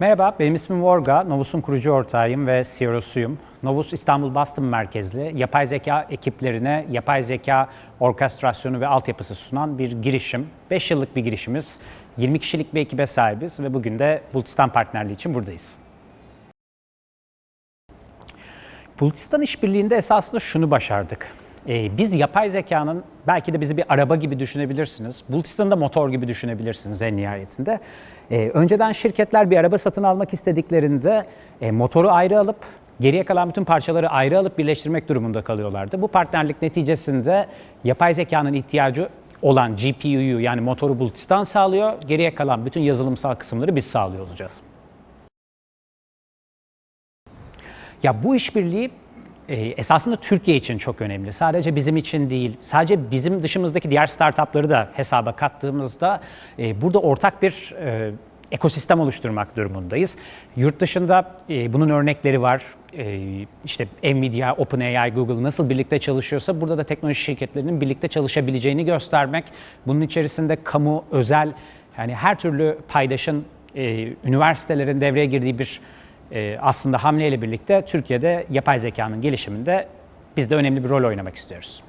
Merhaba, benim ismim Vorga. Novus'un kurucu ortağıyım ve CEO'suyum. Novus İstanbul Boston merkezli yapay zeka ekiplerine yapay zeka orkestrasyonu ve altyapısı sunan bir girişim. 5 yıllık bir girişimiz. 20 kişilik bir ekibe sahibiz ve bugün de Bultistan partnerliği için buradayız. Bultistan işbirliğinde esasında şunu başardık. Ee, biz yapay zekanın belki de bizi bir araba gibi düşünebilirsiniz. Bultistan'ı da motor gibi düşünebilirsiniz en nihayetinde. Ee, önceden şirketler bir araba satın almak istediklerinde e, motoru ayrı alıp geriye kalan bütün parçaları ayrı alıp birleştirmek durumunda kalıyorlardı. Bu partnerlik neticesinde yapay zekanın ihtiyacı olan GPU'yu yani motoru Bultistan sağlıyor. Geriye kalan bütün yazılımsal kısımları biz sağlıyor olacağız. Ya bu işbirliği e, esasında Türkiye için çok önemli. Sadece bizim için değil, sadece bizim dışımızdaki diğer startupları da hesaba kattığımızda e, burada ortak bir e, ekosistem oluşturmak durumundayız. Yurt dışında e, bunun örnekleri var. E, işte Nvidia, OpenAI, Google nasıl birlikte çalışıyorsa burada da teknoloji şirketlerinin birlikte çalışabileceğini göstermek. Bunun içerisinde kamu, özel yani her türlü paydaşın e, üniversitelerin devreye girdiği bir e, aslında hamleyle birlikte Türkiye'de yapay zekanın gelişiminde biz de önemli bir rol oynamak istiyoruz.